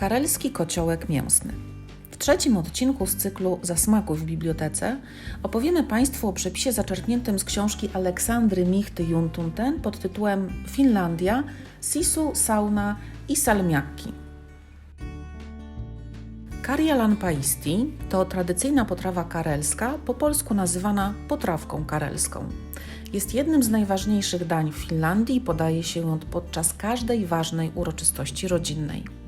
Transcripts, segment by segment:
Karelski kociołek mięsny. W trzecim odcinku z cyklu Zasmakuj w bibliotece opowiemy Państwu o przepisie zaczerpniętym z książki Aleksandry Michty Juntunten pod tytułem Finlandia, Sisu, Sauna i Salmiakki. Karjalan paisti to tradycyjna potrawa karelska, po polsku nazywana potrawką karelską. Jest jednym z najważniejszych dań w Finlandii i podaje się ją podczas każdej ważnej uroczystości rodzinnej.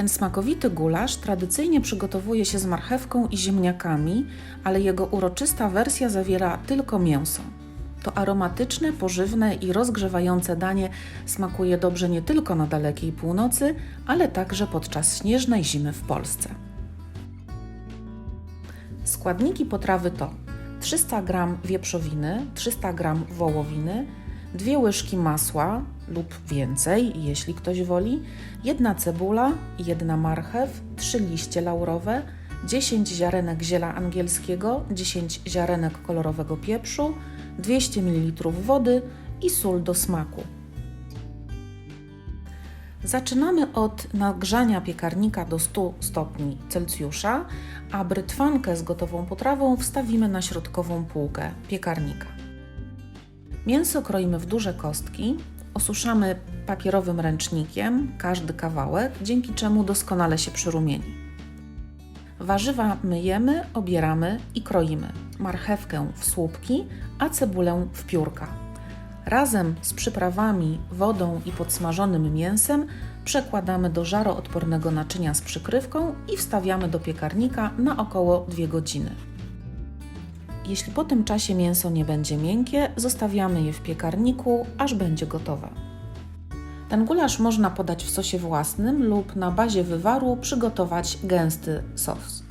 Ten smakowity gulasz tradycyjnie przygotowuje się z marchewką i ziemniakami, ale jego uroczysta wersja zawiera tylko mięso. To aromatyczne, pożywne i rozgrzewające danie smakuje dobrze nie tylko na dalekiej północy, ale także podczas śnieżnej zimy w Polsce. Składniki potrawy to 300 g wieprzowiny, 300 g wołowiny, dwie łyżki masła lub więcej, jeśli ktoś woli, jedna cebula, jedna marchew, trzy liście laurowe, 10 ziarenek ziela angielskiego, 10 ziarenek kolorowego pieprzu, 200 ml wody i sól do smaku. Zaczynamy od nagrzania piekarnika do 100 stopni Celsjusza, a brytwankę z gotową potrawą wstawimy na środkową półkę piekarnika. Mięso kroimy w duże kostki, osuszamy papierowym ręcznikiem każdy kawałek, dzięki czemu doskonale się przyrumieni. Warzywa myjemy, obieramy i kroimy. Marchewkę w słupki, a cebulę w piórka. Razem z przyprawami, wodą i podsmażonym mięsem przekładamy do żaroodpornego naczynia z przykrywką i wstawiamy do piekarnika na około 2 godziny. Jeśli po tym czasie mięso nie będzie miękkie, zostawiamy je w piekarniku, aż będzie gotowe. Ten gulasz można podać w sosie własnym lub na bazie wywaru przygotować gęsty sos.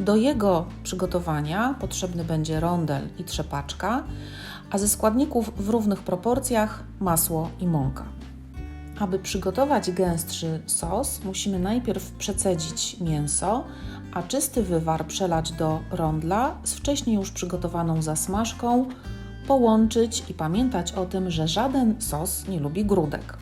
Do jego przygotowania potrzebny będzie rondel i trzepaczka, a ze składników w równych proporcjach masło i mąka. Aby przygotować gęstszy sos, musimy najpierw przecedzić mięso, a czysty wywar przelać do rondla z wcześniej już przygotowaną zasmażką, połączyć i pamiętać o tym, że żaden sos nie lubi grudek.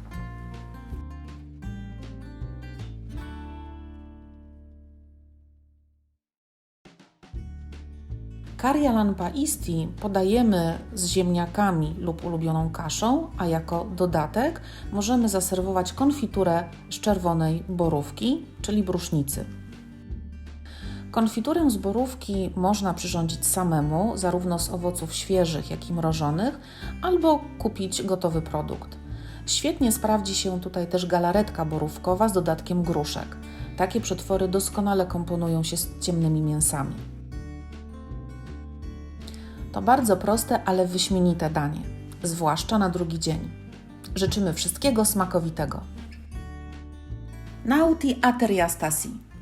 Karjalan paisti podajemy z ziemniakami lub ulubioną kaszą, a jako dodatek możemy zaserwować konfiturę z czerwonej borówki, czyli brusznicy. Konfiturę z borówki można przyrządzić samemu, zarówno z owoców świeżych, jak i mrożonych, albo kupić gotowy produkt. Świetnie sprawdzi się tutaj też galaretka borówkowa z dodatkiem gruszek. Takie przetwory doskonale komponują się z ciemnymi mięsami. To bardzo proste, ale wyśmienite danie, zwłaszcza na drugi dzień. Życzymy wszystkiego smakowitego. Nauti ateriastasi.